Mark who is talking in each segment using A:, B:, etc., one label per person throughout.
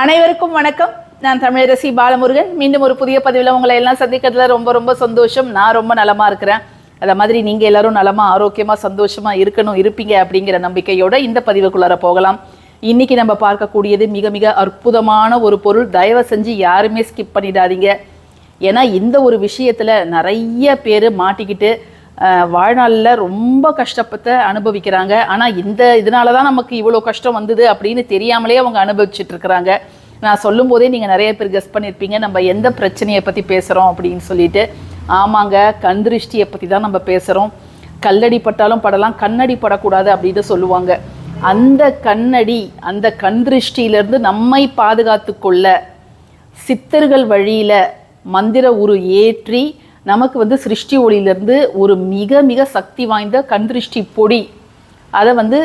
A: அனைவருக்கும் வணக்கம். நான் தமிழரசி பாலமுருகன். மீண்டும் ஒரு புதிய பதிவில் உங்களை எல்லாம் சந்திக்கிறதுல ரொம்ப ரொம்ப சந்தோஷம். நான் ரொம்ப நலமாக இருக்கிறேன். அதை மாதிரி நீங்கள் எல்லாரும் நலமாக ஆரோக்கியமாக சந்தோஷமாக இருக்கணும் இருப்பீங்க அப்படிங்கிற நம்பிக்கையோட இந்த பதிவுக்குள்ளார போகலாம். இன்றைக்கி நம்ம பார்க்கக்கூடியது மிக மிக அற்புதமான ஒரு பொருள். தயவு செஞ்சு யாருமே ஸ்கிப் பண்ணிடாதீங்க. ஏன்னா இந்த ஒரு விஷயத்தில் நிறைய பேர் மாட்டிக்கிட்டு வாழ்நாளில் ரொம்ப கஷ்டப்பட்டு அனுபவிக்கிறாங்க. ஆனால் இந்த இதனால தான் நமக்கு இவ்வளோ கஷ்டம் வந்தது அப்படின்னு தெரியாமலே அவங்க அனுபவிச்சுட்டு இருக்கிறாங்க. நான் சொல்லும் போதே நீங்கள் நிறைய பேர் கெஸ் பண்ணியிருப்பீங்க நம்ம எந்த பிரச்சனையை பற்றி பேசுகிறோம் அப்படின்னு சொல்லிட்டு. ஆமாங்க கண் திருஷ்டியை தான் நம்ம பேசுகிறோம் கல்லடி பட்டாலும் படலாம் கண்ணடி படக்கூடாது அப்படின்னு சொல்லுவாங்க. அந்த கண்ணடி அந்த கந்திருஷ்டியிலிருந்து நம்மை பாதுகாத்து கொள்ள சித்தர்கள் வழியில் மந்திர உரு ஏற்றி நமக்கு வந்து சிருஷ்டி ஒளியிலேருந்து ஒரு மிக மிக சக்தி வாய்ந்த கண்திருஷ்டி பொடி. அதை வந்து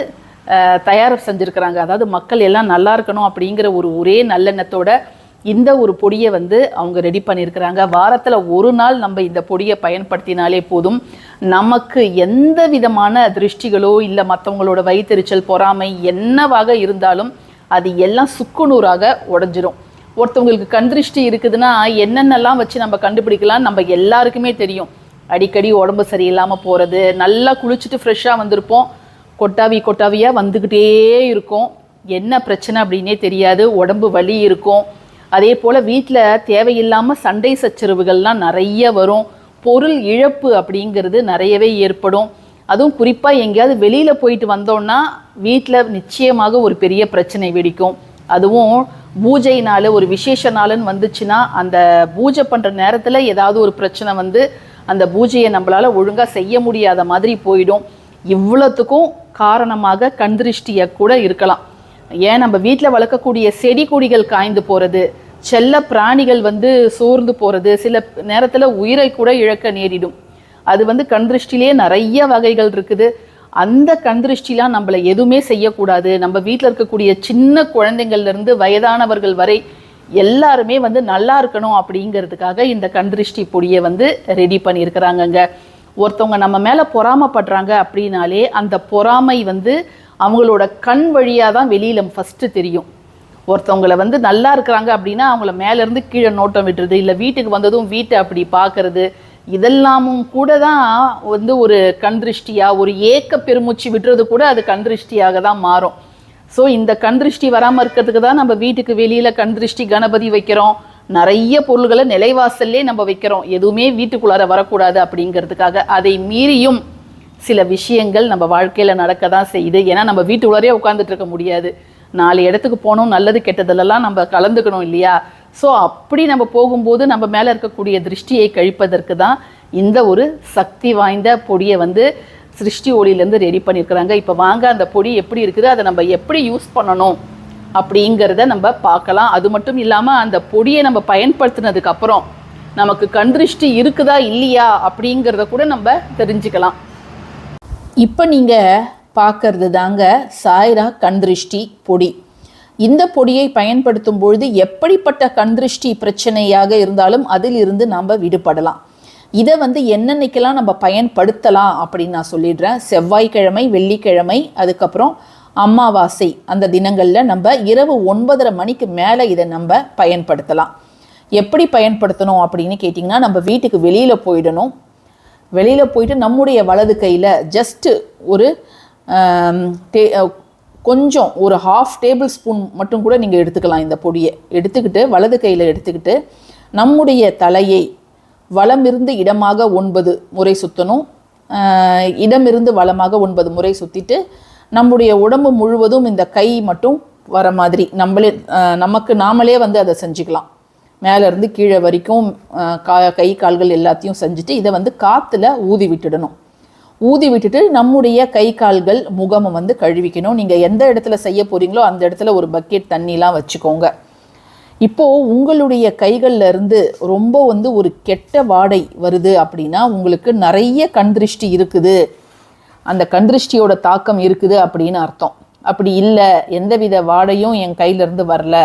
A: தயார் செஞ்சுருக்கிறாங்க. அதாவது மக்கள் எல்லாம் நல்லா இருக்கணும் அப்படிங்கிற ஒரு ஒரே நல்லெண்ணத்தோட இந்த ஒரு பொடியை வந்து அவங்க ரெடி பண்ணியிருக்கிறாங்க வாரத்தில் ஒரு நாள் நம்ம இந்த பொடியை பயன்படுத்தினாலே போதும். நமக்கு எந்த விதமான திருஷ்டிகளோ இல்லை மற்றவங்களோட வயிற்றெரிச்சல் பொறாமை என்னவாக இருந்தாலும் அது எல்லாம் சுக்குநூறாக உடஞ்சிரும். ஒருத்தவங்களுக்கு கண் திருஷ்டி இருக்குதுன்னா என்னென்னலாம் வச்சு நம்ம கண்டுபிடிக்கலாம் நம்ம எல்லாருக்குமே தெரியும். அடிக்கடி உடம்பு சரியில்லாமல் போகிறது நல்லா குளிச்சுட்டு ஃப்ரெஷ்ஷாக வந்திருப்போம். கொட்டாவி கொட்டாவியாக வந்துக்கிட்டே இருக்கும். என்ன பிரச்சனை அப்படின்னே தெரியாது. உடம்பு வலி இருக்கும். அதே போல் வீட்டில் தேவையில்லாமல் சண்டை சச்சரவுகள்லாம் நிறைய வரும். பொருள் இழப்பு அப்படிங்கிறது நிறையவே ஏற்படும். அதுவும் குறிப்பாக எங்கேயாவது வெளியில் போயிட்டு வந்தோன்னா வீட்டில் நிச்சயமாக ஒரு பெரிய பிரச்சனை வெடிக்கும். அதுவும் பூஜை நாள் ஒரு விசேஷ நாளுன்னு வந்துச்சுன்னா அந்த பூஜை பண்ணுற நேரத்தில் ஏதாவது ஒரு பிரச்சனை வந்து அந்த பூஜையை நம்மளால் ஒழுங்காக செய்ய முடியாத மாதிரி போயிடும். இவ்வளோத்துக்கும் காரணமாக கண்திருஷ்டியை கூட இருக்கலாம். ஏன் நம்ம வீட்டில் வளர்க்கக்கூடிய செடி கொடிகள் காய்ந்து போகிறது செல்ல பிராணிகள் வந்து சோர்ந்து போகிறது சில நேரத்தில் உயிரை கூட இழக்க நேரிடும். அது வந்து கண்திருஷ்டிலே நிறைய வகைகள் இருக்குது. அந்த கண்திருஷ்டிலாம் நம்மளை எதுவுமே செய்யக்கூடாது. நம்ம வீட்டில் இருக்கக்கூடிய சின்ன குழந்தைங்கள்லேருந்து வயதானவர்கள் வரை எல்லாருமே வந்து நல்லா இருக்கணும் அப்படிங்கிறதுக்காக இந்த கண்திருஷ்டி பொடியை வந்து ரெடி பண்ணியிருக்கிறாங்கங்க. ஒருத்தவங்க நம்ம மேலே பொறாமைப்படுறாங்க அப்படின்னாலே அந்த பொறாமை வந்து அவங்களோட கண் வழியாக தான் வெளியில் ஃபஸ்ட்டு தெரியும். ஒருத்தவங்களை வந்து நல்லா இருக்கிறாங்க அப்படின்னா அவங்கள மேலேருந்து கீழே நோட்டம் விட்டுறது இல்லை வீட்டுக்கு வந்ததும் வீட்டை அப்படி பார்க்கறது இதெல்லாமும் கூட தான் வந்து ஒரு கண்திருஷ்டியாக ஒரு ஏக்க பெருமூச்சு விட்டுறது கூட அது கண் திருஷ்டியாக தான் மாறும். ஸோ இந்த கண் திருஷ்டி வராமல் இருக்கிறதுக்கு தான் நம்ம வீட்டுக்கு வெளியில் கண் திருஷ்டி கணபதி வைக்கிறோம். நிறைய பொருள்களை நிலைவாசல்லே நம்ம வைக்கிறோம். எதுவுமே வீட்டுக்குள்ளார வரக்கூடாது அப்படிங்கிறதுக்காக. அதை மீறியும் சில விஷயங்கள் நம்ம வாழ்க்கையில் நடக்க தான் செய்யுது. ஏன்னா நம்ம வீட்டுக்குள்ளாரே உட்காந்துட்டு இருக்க முடியாது. நாலு இடத்துக்கு போகணும் நல்லது கெட்டதெல்லாம் நம்ம கலந்துக்கணும் இல்லையா? ஸோ அப்படி நம்ம போகும்போது நம்ம மேலே இருக்கக்கூடிய திருஷ்டியை கழிப்பதற்கு தான் இந்த ஒரு சக்தி வாய்ந்த பொடியை வந்து சிருஷ்டி ஒளியிலேருந்து ரெடி பண்ணியிருக்கிறாங்க. இப்போ வாங்க அந்த பொடி எப்படி இருக்குது அதை நம்ம எப்படி யூஸ் பண்ணணும் அப்படிங்கிறத நம்ம பார்க்கலாம். அது மட்டும் இல்லாமல் அந்த பொடியை நம்ம பயன்படுத்தினதுக்கப்புறம் நமக்கு கண் திருஷ்டி இருக்குதா இல்லையா அப்படிங்கிறத கூட நம்ம தெரிஞ்சுக்கலாம். இப்போ நீங்கள் பார்க்கறது தாங்க சாய்ரா கண்திருஷ்டி பொடி. இந்த பொடியை பயன்படுத்தும் பொழுது எப்படிப்பட்ட கண்திருஷ்டி பிரச்சனையாக இருந்தாலும் அதில் இருந்து நாம் விடுபடலாம். இதை வந்து என்னென்னைக்கெல்லாம் நம்ம பயன்படுத்தலாம் அப்படின்னு நான் சொல்லிடுறேன். செவ்வாய்க்கிழமை வெள்ளிக்கிழமை அதுக்கப்புறம் அமாவாசை அந்த தினங்களில் நம்ம இரவு ஒன்பதரை மணிக்கு மேலே இதை நம்ம பயன்படுத்தலாம். எப்படி பயன்படுத்தணும் அப்படின்னு கேட்டிங்கன்னா நம்ம வீட்டுக்கு வெளியில் போயிடணும். வெளியில் போயிட்டு நம்முடைய வலது கையில் ஜஸ்ட்டு ஒரு கொஞ்சம் ஒரு ஹாஃப் டேபிள் ஸ்பூன் மட்டும் கூட நீங்கள் எடுத்துக்கலாம் இந்த பொடியை. எடுத்துக்கிட்டு வலது கையில் எடுத்துக்கிட்டு நம்முடைய தலையை வலமிருந்து இடமாக ஒன்பது முறை சுற்றணும் இடமிருந்து வளமாக ஒன்பது முறை சுற்றிட்டு நம்முடைய உடம்பு முழுவதும் இந்த கை மட்டும் வர மாதிரி நம்மளே நமக்கு நாமளே வந்து அதை செஞ்சுக்கலாம். மேலேருந்து கீழே வரைக்கும் கா கை கால்கள் எல்லாத்தையும் செஞ்சுட்டு இதை வந்து காற்றுல ஊதி விட்டுடணும். ஊதி விட்டுட்டு நம்முடைய கை கால்கள் முகமை வந்து கழுவிக்கணும். நீங்கள் எந்த இடத்துல செய்ய போகிறீங்களோ அந்த இடத்துல ஒரு பக்கெட் தண்ணிலாம் வச்சுக்கோங்க. இப்போது உங்களுடைய கைகள்லேருந்து ரொம்ப வந்து ஒரு கெட்ட வாடை வருது அப்படின்னா உங்களுக்கு நிறைய கண் திருஷ்டி இருக்குது. அந்த கண் திருஷ்டியோட தாக்கம் இருக்குது அப்படின்னு அர்த்தம். அப்படி இல்லை எந்தவித வாடையும் என் கையிலேருந்து வரல.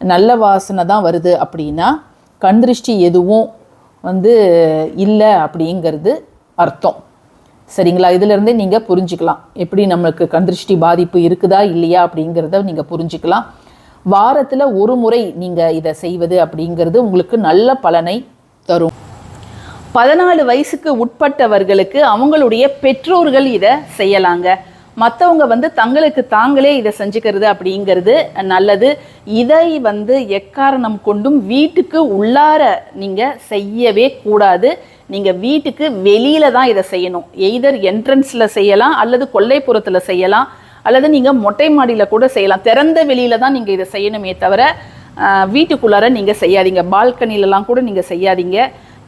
A: நல்ல வாசனை தான் வருது அப்படின்னா கண் திருஷ்டி எதுவும் வந்து இல்லை அப்படிங்கிறது அர்த்தம். சரிங்களா? இதிலிருந்தே நீங்கள் புரிஞ்சுக்கலாம். எப்படி நம்மளுக்கு கண்திருஷ்டி பாதிப்பு இருக்குதா இல்லையா அப்படிங்கிறத நீங்கள் புரிஞ்சுக்கலாம். வாரத்தில் ஒரு முறை நீங்கள் இதை செய்வது அப்படிங்கிறது உங்களுக்கு நல்ல பலனை தரும். பதினாலு வயசுக்கு உட்பட்டவர்களுக்கு அவங்களுடைய பெற்றோர்கள் இதை செய்யலாங்க. மற்றவங்க வந்து தங்களுக்கு தாங்களே இதை செஞ்சுக்கிறது அப்படிங்கிறது நல்லது. இதை வந்து எக்காரணம் கொண்டும் வீட்டுக்கு உள்ளார நீங்கள் செய்யவே கூடாது. நீங்கள் வீட்டுக்கு வெளியில தான் இதை செய்யணும். எய்தர் என்ட்ரன்ஸில் செய்யலாம் அல்லது கொல்லைப்புறத்தில் செய்யலாம் அல்லது நீங்கள் மொட்டை மாடியில் கூட செய்யலாம். திறந்த வெளியில தான் நீங்கள் இதை செய்யணுமே தவிர வீட்டுக்குள்ளார நீங்கள் செய்யாதீங்க. பால்கனிலலாம் கூட நீங்கள் செய்யாதீங்க.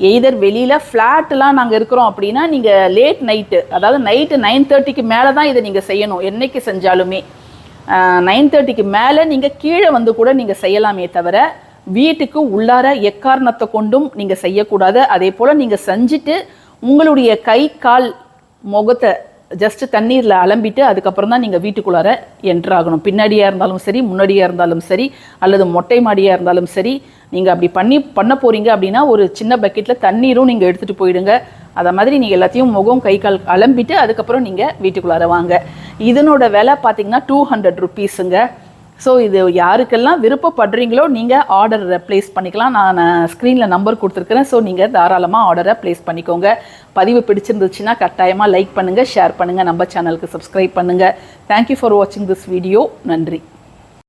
A: எய்தர் வெளியில் ஃப்ளாட்லாம் நாங்கள் இருக்கிறோம் அப்படின்னா நீங்கள் லேட் நைட்டு அதாவது நைட்டு நைன் தேர்ட்டிக்கு மேலே தான் இதை நீங்கள் செய்யணும் என்றைக்கு செஞ்சாலுமே. நைன் தேர்ட்டிக்கு மேலே நீங்கள் கீழே வந்து கூட நீங்கள் செய்யலாமே தவிர வீட்டுக்கு உள்ளார எக்காரணத்தை கொண்டும் நீங்கள் செய்யக்கூடாது. அதே போல் நீங்கள் செஞ்சுட்டு உங்களுடைய கை கால் முகத்தை ஜஸ்ட் தண்ணீரில் அலம்பிட்டு அதுக்கப்புறம் தான் நீங்கள் வீட்டுக்குள்ளார என்ட்ராகணும் பின்னாடியாக இருந்தாலும் சரி முன்னாடியாக இருந்தாலும் சரி அல்லது மொட்டை மாடியாக இருந்தாலும் சரி நீங்கள் அப்படி பண்ணி பண்ண போகிறீங்க அப்படின்னா ஒரு சின்ன பக்கெட்டில் தண்ணீரும் நீங்கள் எடுத்துகிட்டு போயிடுங்க. அதை மாதிரி நீங்கள் எல்லாத்தையும் முகம் கை கால் அலம்பிட்டு அதுக்கப்புறம் நீங்கள் வீட்டுக்குள்ளார வாங்க. இதனோட விலை பார்த்தீங்கன்னா டூ ஹண்ட்ரட் ருபீஸுங்க ஸோ இது யாருக்கெல்லாம் விருப்பப்படுறீங்களோ நீங்கள் ஆர்டர் ப்ளேஸ் பண்ணிக்கலாம். நான் ஸ்க்ரீனில் நம்பர் கொடுத்துருக்குறேன். ஸோ நீங்கள் தாராளமாக ஆர்டரை ப்ளேஸ் பண்ணிக்கோங்க. பதிவு பிடிச்சிருந்துச்சுன்னா கட்டாயமாக லைக் பண்ணுங்கள் ஷேர் பண்ணுங்கள் நம்ம சேனலுக்கு சப்ஸ்கிரைப் பண்ணுங்கள் தேங்க்யூ ஃபார் வாட்சிங் திஸ் வீடியோ நன்றி.